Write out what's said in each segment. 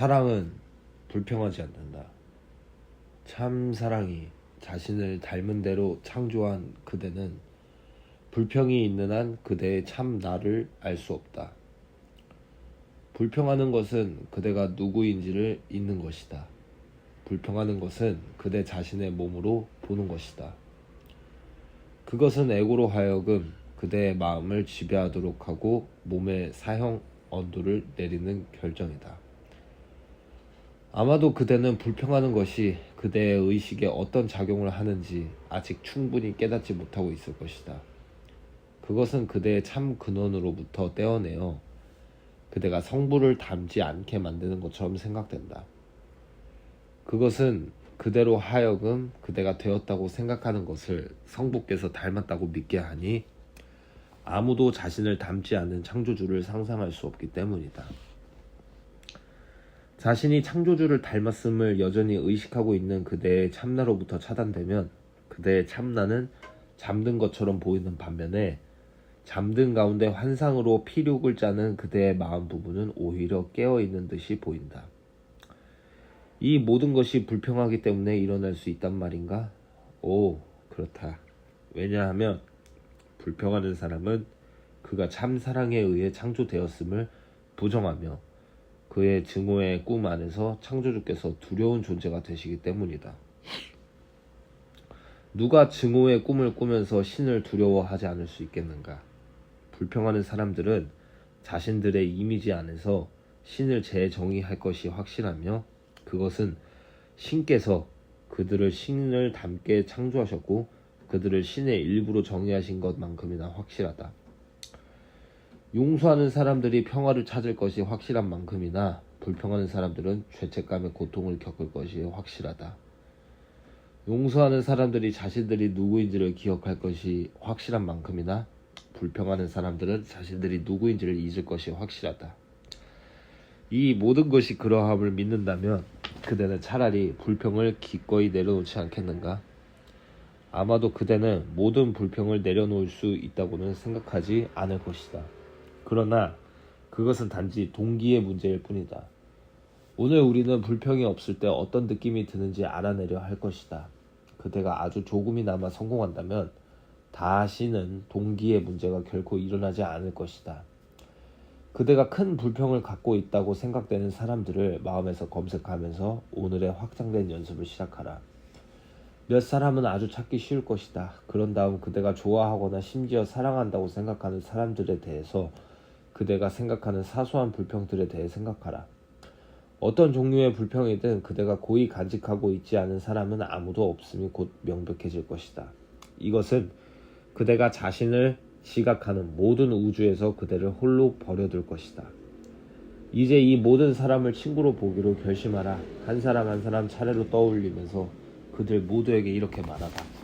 사랑은 불평하지 않는다. 참 사랑이 자신을 닮은 대로 창조한 그대는 불평이 있는 한 그대의 참 나를 알 수 없다. 불평하는 것은 그대가 누구인지를 잊는 것이다. 불평하는 것은 그대 자신의 몸으로 보는 것이다. 그것은 에고로 하여금 그대의 마음을 지배하도록 하고 몸의 사형 언도를 내리는 결정이다. 아마도 그대는 불평하는 것이 그대의 의식에 어떤 작용을 하는지 아직 충분히 깨닫지 못하고 있을 것이다. 그것은 그대의 참 근원으로부터 떼어내어 그대가 성부를 닮지 않게 만드는 것처럼 생각된다. 그것은 그대로 하여금 그대가 되었다고 생각하는 것을 성부께서 닮았다고 믿게 하니 아무도 자신을 닮지 않는 창조주를 상상할 수 없기 때문이다. 자신이 창조주를 닮았음을 여전히 의식하고 있는 그대의 참나로부터 차단되면 그대의 참나는 잠든 것처럼 보이는 반면에 잠든 가운데 환상으로 피륙을 짜는 그대의 마음 부분은 오히려 깨어 있는 듯이 보인다. 이 모든 것이 불평하기 때문에 일어날 수 있단 말인가? 오, 그렇다. 왜냐하면 불평하는 사람은 그가 참 사랑에 의해 창조되었음을 부정하며 그의 증오의 꿈 안에서 창조주께서 두려운 존재가 되시기 때문이다. 누가 증오의 꿈을 꾸면서 신을 두려워하지 않을 수 있겠는가? 불평하는 사람들은 자신들의 이미지 안에서 신을 재정의할 것이 확실하며 그것은 신께서 그들을 신을 닮게 창조하셨고 그들을 신의 일부로 정의하신 것만큼이나 확실하다. 용서하는 사람들이 평화를 찾을 것이 확실한 만큼이나 불평하는 사람들은 죄책감의 고통을 겪을 것이 확실하다. 용서하는 사람들이 자신들이 누구인지를 기억할 것이 확실한 만큼이나 불평하는 사람들은 자신들이 누구인지를 잊을 것이 확실하다. 이 모든 것이 그러함을 믿는다면 그대는 차라리 불평을 기꺼이 내려놓지 않겠는가? 아마도 그대는 모든 불평을 내려놓을 수 있다고는 생각하지 않을 것이다. 그러나 그것은 단지 동기의 문제일 뿐이다. 오늘 우리는 불평이 없을 때 어떤 느낌이 드는지 알아내려 할 것이다. 그대가 아주 조금이나마 성공한다면 다시는 동기의 문제가 결코 일어나지 않을 것이다. 그대가 큰 불평을 갖고 있다고 생각되는 사람들을 마음에서 검색하면서 오늘의 확장된 연습을 시작하라. 몇 사람은 아주 찾기 쉬울 것이다. 그런 다음 그대가 좋아하거나 심지어 사랑한다고 생각하는 사람들에 대해서 그대가 생각하는 사소한 불평들에 대해 생각하라. 어떤 종류의 불평이든 그대가 고이 간직하고 있지 않은 사람은 아무도 없음이 곧 명백해질 것이다. 이것은 그대가 자신을 지각하는 모든 우주에서 그대를 홀로 버려둘 것이다. 이제 이 모든 사람을 친구로 보기로 결심하라. 한 사람 한 사람 차례로 떠올리면서 그들 모두에게 이렇게 말하다.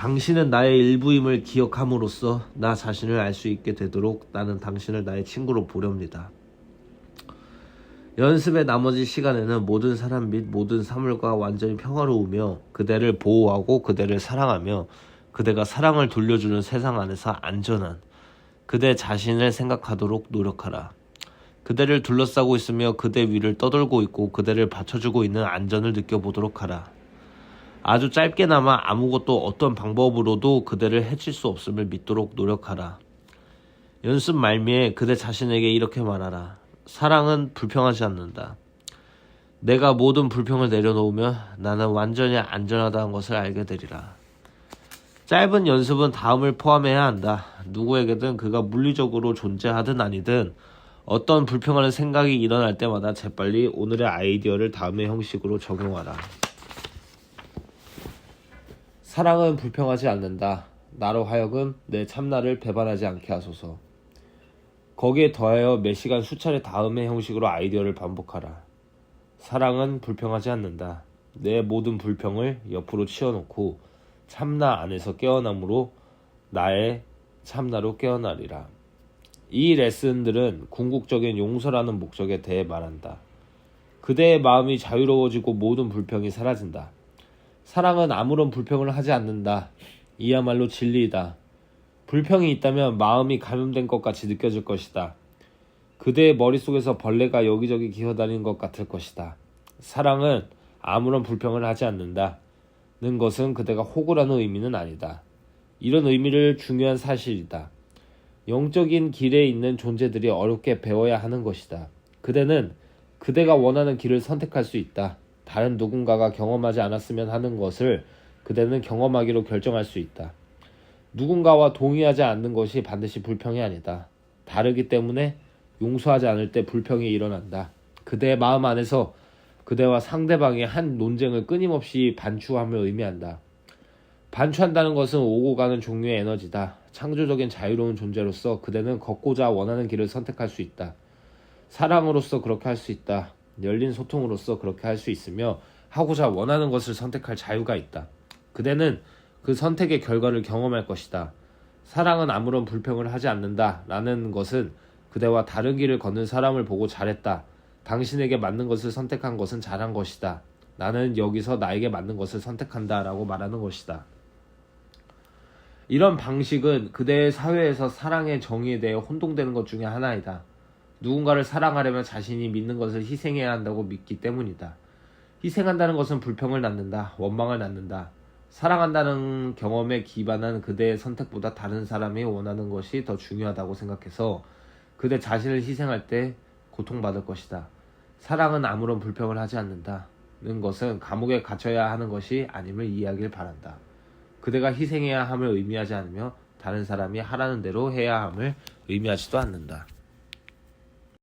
당신은 나의 일부임을 기억함으로써 나 자신을 알 수 있게 되도록 나는 당신을 나의 친구로 보렵니다. 연습의 나머지 시간에는 모든 사람 및 모든 사물과 완전히 평화로우며 그대를 보호하고 그대를 사랑하며 그대가 사랑을 돌려주는 세상 안에서 안전한 그대 자신을 생각하도록 노력하라. 그대를 둘러싸고 있으며 그대 위를 떠돌고 있고 그대를 받쳐주고 있는 안전을 느껴보도록 하라. 아주 짧게나마 아무것도 어떤 방법으로도 그대를 해칠 수 없음을 믿도록 노력하라. 연습 말미에 그대 자신에게 이렇게 말하라. 사랑은 불평하지 않는다. 내가 모든 불평을 내려놓으면 나는 완전히 안전하다는 것을 알게 되리라. 짧은 연습은 다음을 포함해야 한다. 누구에게든 그가 물리적으로 존재하든 아니든 어떤 불평하는 생각이 일어날 때마다 재빨리 오늘의 아이디어를 다음의 형식으로 적용하라. 사랑은 불평하지 않는다. 나로 하여금 내 참나를 배반하지 않게 하소서. 거기에 더하여 몇 시간 수차례 다음의 형식으로 아이디어를 반복하라. 사랑은 불평하지 않는다. 내 모든 불평을 옆으로 치워놓고 참나 안에서 깨어남으로 나의 참나로 깨어나리라. 이 레슨들은 궁극적인 용서라는 목적에 대해 말한다. 그대의 마음이 자유로워지고 모든 불평이 사라진다. 사랑은 아무런 불평을 하지 않는다. 이야말로 진리이다. 불평이 있다면 마음이 감염된 것 같이 느껴질 것이다. 그대의 머릿속에서 벌레가 여기저기 기어다니는 것 같을 것이다. 사랑은 아무런 불평을 하지 않는다. 는 것은 그대가 호구라는 의미는 아니다. 이런 의미를 중요한 사실이다. 영적인 길에 있는 존재들이 어렵게 배워야 하는 것이다. 그대는 그대가 원하는 길을 선택할 수 있다. 다른 누군가가 경험하지 않았으면 하는 것을 그대는 경험하기로 결정할 수 있다. 누군가와 동의하지 않는 것이 반드시 불평이 아니다. 다르기 때문에 용서하지 않을 때 불평이 일어난다. 그대의 마음 안에서 그대와 상대방의 한 논쟁을 끊임없이 반추함을 의미한다. 반추한다는 것은 오고 가는 종류의 에너지다. 창조적인 자유로운 존재로서 그대는 걷고자 원하는 길을 선택할 수 있다. 사랑으로서 그렇게 할 수 있다. 열린 소통으로서 그렇게 할 수 있으며 하고자 원하는 것을 선택할 자유가 있다. 그대는 그 선택의 결과를 경험할 것이다. 사랑은 아무런 불평을 하지 않는다. 라는 것은 그대와 다른 길을 걷는 사람을 보고 잘했다. 당신에게 맞는 것을 선택한 것은 잘한 것이다. 나는 여기서 나에게 맞는 것을 선택한다. 라고 말하는 것이다. 이런 방식은 그대의 사회에서 사랑의 정의에 대해 혼동되는 것 중에 하나이다. 누군가를 사랑하려면 자신이 믿는 것을 희생해야 한다고 믿기 때문이다. 희생한다는 것은 불평을 낳는다. 원망을 낳는다. 사랑한다는 경험에 기반한 그대의 선택보다 다른 사람이 원하는 것이 더 중요하다고 생각해서 그대 자신을 희생할 때 고통받을 것이다. 사랑은 아무런 불평을 하지 않는다는 것은 감옥에 갇혀야 하는 것이 아님을 이해하길 바란다. 그대가 희생해야 함을 의미하지 않으며 다른 사람이 하라는 대로 해야 함을 의미하지도 않는다.